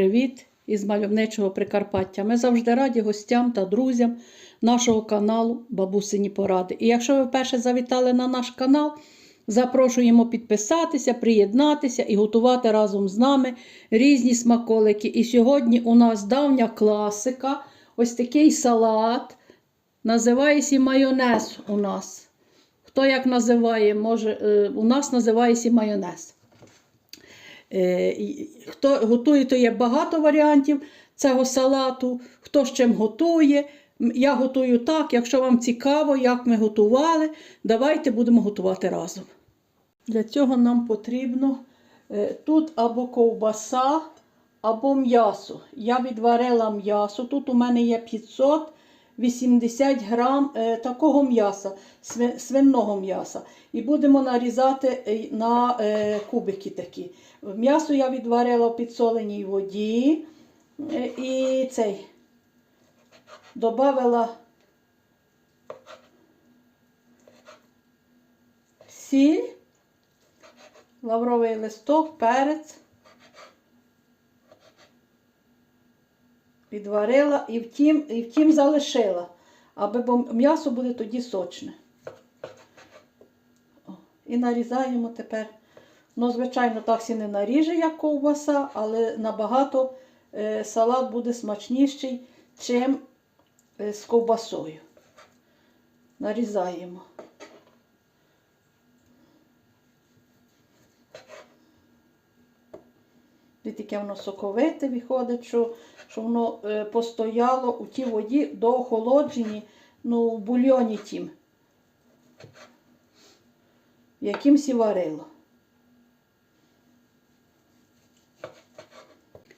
привіт із мальовничого Прикарпаття. Ми завжди раді гостям та друзям нашого каналу Бабусині Поради. І якщо ви вперше завітали на наш канал, запрошуємо підписатися, приєднатися і готувати разом з нами різні смаколики. І сьогодні у нас давня класика, ось такий салат. Називається майонез у нас. Хто як називає, може, е, у нас називається майонез. Е, Хто готує, то є багато варіантів цього салату. Хто з чим готує. Я готую так. Якщо вам цікаво, як ми готували, давайте будемо готувати разом. Для цього нам потрібно е, тут або ковбаса, або м'ясо. Я відварила м'ясо. Тут у мене є 580 грам е, такого м'яса, сви- свиного м'яса. І будемо нарізати е, на е, кубики такі. М'ясо я відварила в підсоленій воді. І цей добавила сіль, лавровий листок, перець. Підварила і втім, і втім залишила, аби бо м'ясо буде тоді сочне. О, і нарізаємо тепер. Ну, звичайно, так не наріже, як ковбаса, але набагато е, салат буде смачніший, чим е, з ковбасою. Нарізаємо. Таке воно соковите виходить, що, що воно е, постояло у тій воді до охолодженні, ну, в бульйоні тім, яким сі варило.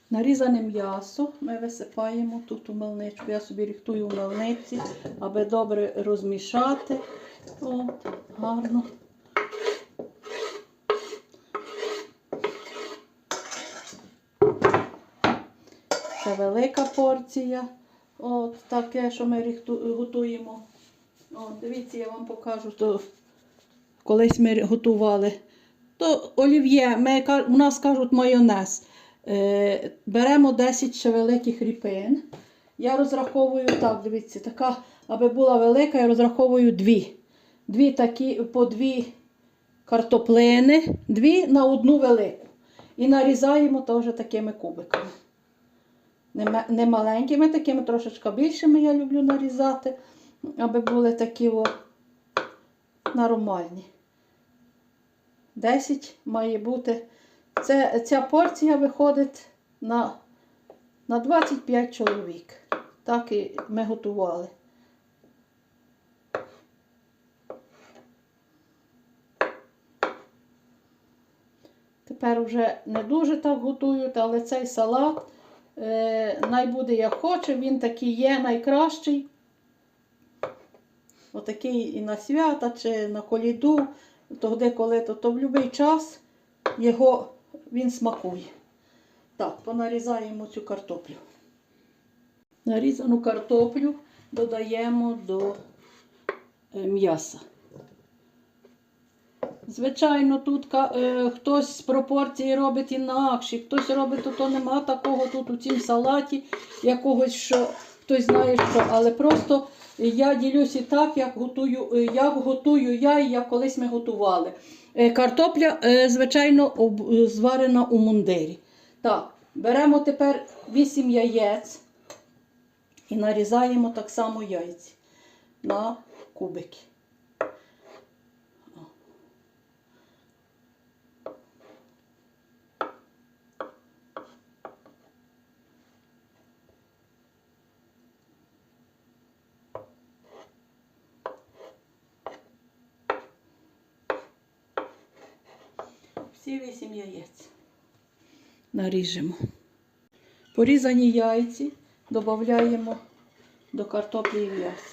Нарізане м'ясо ми висипаємо тут у мельничку. Я собі ріхтую в мельниці, аби добре розмішати. От, гарно. Велика порція. От таке, що ми готуємо. От, дивіться, я вам покажу, то колись ми готували. То олів'є, у нас кажуть майонез. Е, беремо 10 ще великих ріпин. Я розраховую так, дивіться, така, аби була велика, я розраховую дві. Дві такі, по дві картоплини, дві на одну велику. І нарізаємо теж такими кубиками. Не, маленькими, такими трошечки більшими я люблю нарізати, аби були такі о, нормальні. 10 має бути. Це, ця порція виходить на, на 25 чоловік. Так і ми готували. Тепер вже не дуже так готують, але цей салат най буде як хоче, він такий є найкращий. Отакий і на свята чи на коліду, тоді, коли то, то в будь-який час його він смакує. Так, понарізаємо цю картоплю. Нарізану картоплю додаємо до е, м'яса. Звичайно, тут е, хтось з пропорції робить інакше, хтось робить, то, нема такого тут у цім салаті, якогось, що хтось знає що. Але просто я ділюся так, як готую, е, як готую я і як колись ми готували. Е, Картопля, е, звичайно, об- е, зварена у мундирі. Так, беремо тепер 8 яєць і нарізаємо так само яйці на кубики. Всі вісім яєць. Наріжемо. Порізані яйці додаємо до картоплі і.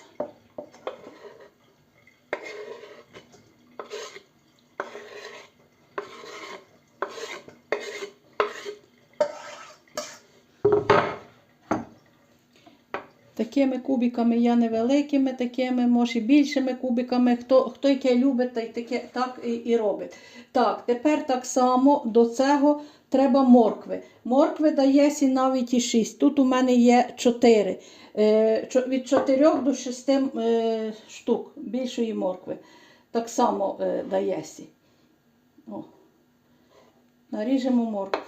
Такими кубиками я невеликими, такими, може, більшими кубиками. Хто, хто яке любить, та й таке, так і, і робить. Так, тепер так само до цього треба моркви. Моркви дає сі навіть і 6. Тут у мене є 4. Е, від 4 до 6 е, штук більшої моркви. Так само е, дає. О. Наріжемо моркву.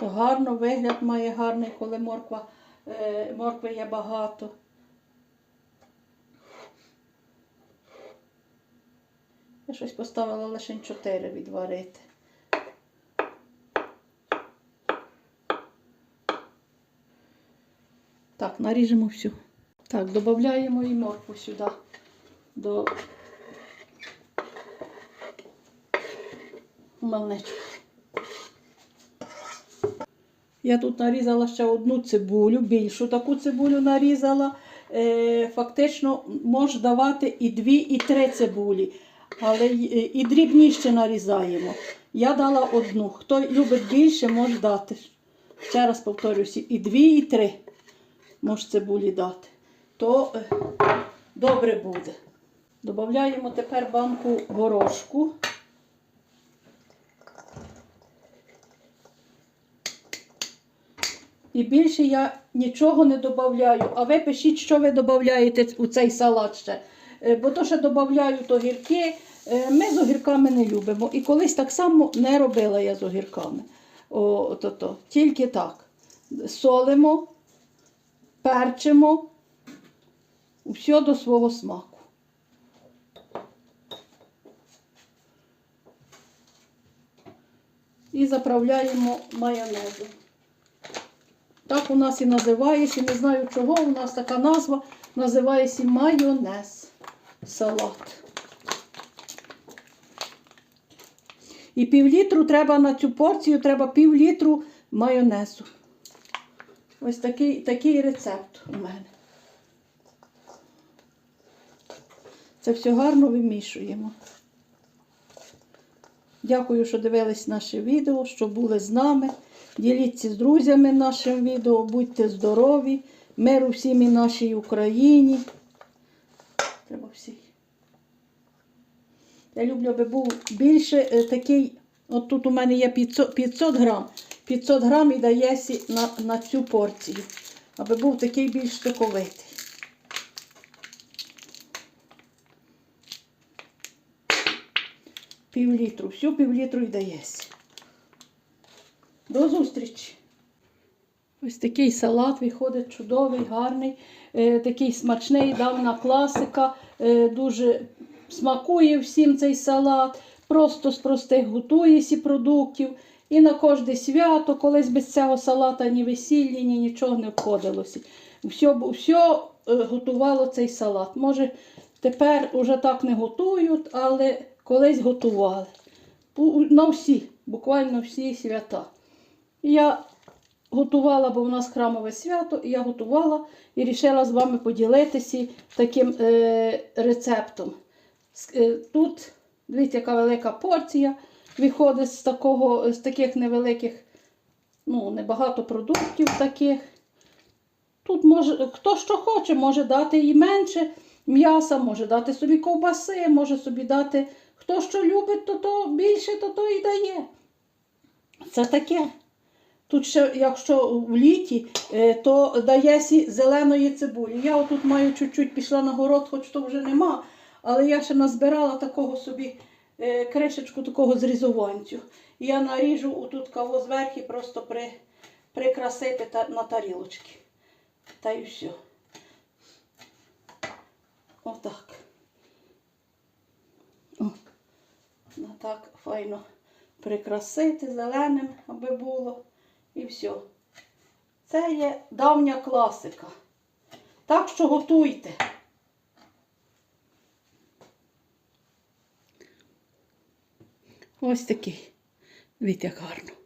То гарно вигляд має гарний, коли морква, моркви є багато. Я щось поставила лише 4 відварити. Так, наріжемо всю. Так, додаємо і моркву сюди. До мельничку. Я тут нарізала ще одну цибулю, більшу таку цибулю нарізала. Е, фактично можеш давати і дві, і три цибулі, але і дрібніше нарізаємо. Я дала одну. Хто любить більше, може дати. Ще раз повторюся, і дві, і три може цибулі дати. То е, добре буде. Додаємо тепер банку горошку. І більше я нічого не додаю. А ви пишіть, що ви додаєте у цей салат ще. Е, Бо то, що додаю, то гірки. Е, Ми з огірками не любимо. І колись так само не робила я з огірками. О, то, то. Тільки так. Солимо, перчимо, все до свого смаку. І заправляємо майонезом. Так у нас і називається, не знаю чого, у нас така назва називається майонез салат. І півлітру треба на цю порцію, треба півлітру майонезу. Ось такий, такий рецепт у мене. Це все гарно вимішуємо. Дякую, що дивились наше відео, що були з нами. Діліться з друзями нашим відео, будьте здорові, миру всім і нашій Україні. Треба всі. Я люблю, аби був більше е, такий, от тут у мене є 500, 500 грам. 500 грам і дає на, на цю порцію, аби був такий більш соковитий. Пів літру, всю пів літру і дається. До зустрічі! Ось такий салат виходить чудовий, гарний, е, такий смачний, давна класика. Е, дуже смакує всім цей салат. Просто з простих готує сі продуктів. І на кожне свято, колись без цього салата ні весілля, ні нічого не обходилося. Все, все готувало цей салат. Може, тепер уже так не готують, але колись готували. На всі, буквально всі свята. Я готувала, бо в нас храмове свято, і я готувала і вирішила з вами поділитися таким е, рецептом. Е, Тут, дивіться, яка велика порція виходить з, такого, з таких невеликих, ну, небагато продуктів таких. Тут може, хто що хоче, може дати і менше м'яса, може дати собі ковбаси, може собі дати, хто що любить, то, то більше, то то і дає. Це таке. Тут ще, якщо в літі, е, то дає зеленої цибулі. Я отут маю чуть-чуть пішла на город, хоч то вже нема, але я ще назбирала такого собі е, кришечку такого зрізованцю. І я наріжу отут кого зверху, просто при, прикрасити та, на тарілочки. Та й все. Отак. О, ну так файно прикрасити зеленим, аби було. І все. Це є давня класика. Так що готуйте. Ось такий. Дивіться, як гарно.